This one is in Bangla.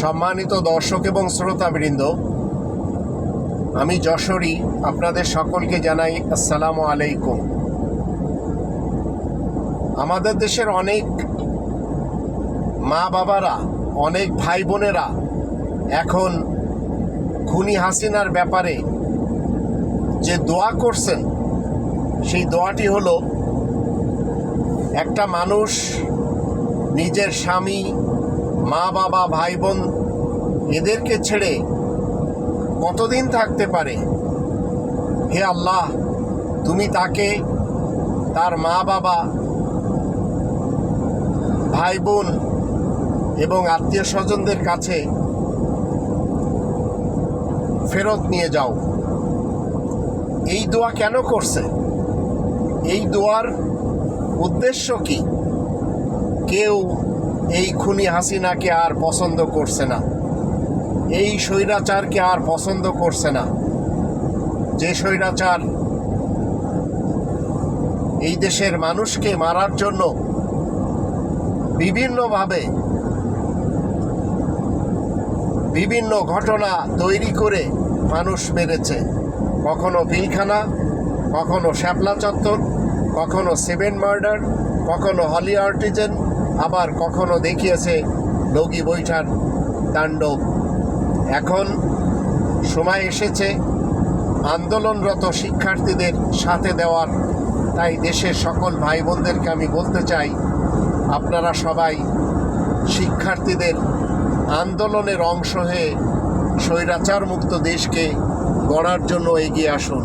সম্মানিত দর্শক এবং শ্রোতাবৃন্দ, আমি যশোরী আপনাদের সকলকে জানাই আসসালামু আলাইকুম। আমাদের দেশের অনেক মা বাবারা অনেক ভাই বোনেরা এখন খুনি হাসিনার ব্যাপারে যে দোয়া করছেন, সেই দোয়াটি হলো, একটা মানুষ নিজের স্বামী মা বাবা, ভাই বোন এদেরকে ছেড়ে কতদিন থাকতে পারে? হে আল্লাহ, তুমি তাকে, তার মা বাবা, ভাই বোন এবং আত্মীয় স্বজনদের কাছে ফেরত নিয়ে যাও। এই দোয়া কেন করছে? এই দোয়ার উদ্দেশ্য কি? কেউ এই খুনি হাসিনাকে আর পছন্দ করছে না। এই স্বৈরাচারকে আর পছন্দ করছে না। যে স্বৈরাচার এই দেশের মানুষকে মারার জন্য বিভিন্নভাবে বিভিন্ন ঘটনা তৈরি করে মানুষ মেরেছে। কখনো পিলখানা, কখনো শ্যাপলা চত্বর, কখনো সেভেন মার্ডার, কখনো হলি আর্টিজেন আবার কখনো দেখিয়েছে লগি বৈঠার তাণ্ডব। এখন সময় এসেছে আন্দোলনরত শিক্ষার্থীদের সাথে দেওয়ার। তাই দেশের সকল ভাই বোনদেরকে আমি বলতে চাই, আপনারা সবাই শিক্ষার্থীদের আন্দোলনের অংশ হয়ে স্বৈরাচার মুক্ত দেশকে গড়ার জন্য এগিয়ে আসুন।